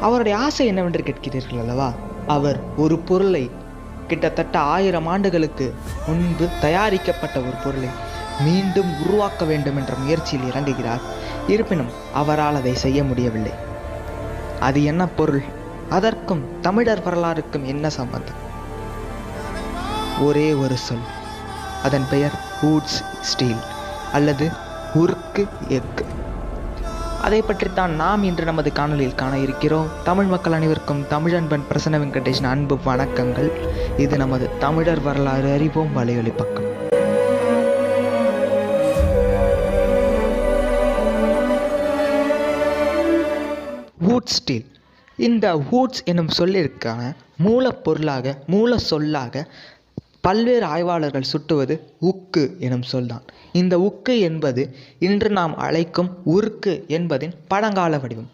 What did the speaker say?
அவருடைய ஆசை என்னவென்று கேட்கிறீர்கள் அல்லவா? அவர் ஒரு பொருளை கிட்டத்தட்ட ஆயிரம் ஆண்டுகளுக்கு முன்பு தயாரிக்கப்பட்ட ஒரு பொருளை மீண்டும் உருவாக்க வேண்டும் என்ற முயற்சியில் இறங்குகிறார். இருப்பினும் அவரால் அதை செய்ய முடியவில்லை. அது என்ன பொருள்? அதற்கும் தமிழர் வரலாறுக்கும் என்ன சம்பந்தம்? ஒரே ஒரு சொல். அதன் பெயர் ஹூட்ஸ் ஸ்டீல் அல்லது உருக்கு எஃகு அதை பற்றித்தான் நாம் இன்று நமது காணொலியில் காண இருக்கிறோம். தமிழ் மக்கள் அனைவருக்கும் தமிழன்பன் பிரசன்ன வெங்கடேஷன் அன்பு வணக்கங்கள். இது நமது தமிழர் வரலாறு அறிவோம் வலையொலி பக்கம். வூட் ஸ்டீல் இந்த வூட்ஸ் எனும் சொல்லிற்கான மூலப்பொருளாக மூல சொல்லாக பல்வேறு ஆய்வாளர்கள் சுட்டுவது உக்கு எனும் சொல்தான். இந்த உக்கு என்பது இன்று நாம் அழைக்கும் உருக்கு என்பதின் பழங்கால வடிவம்.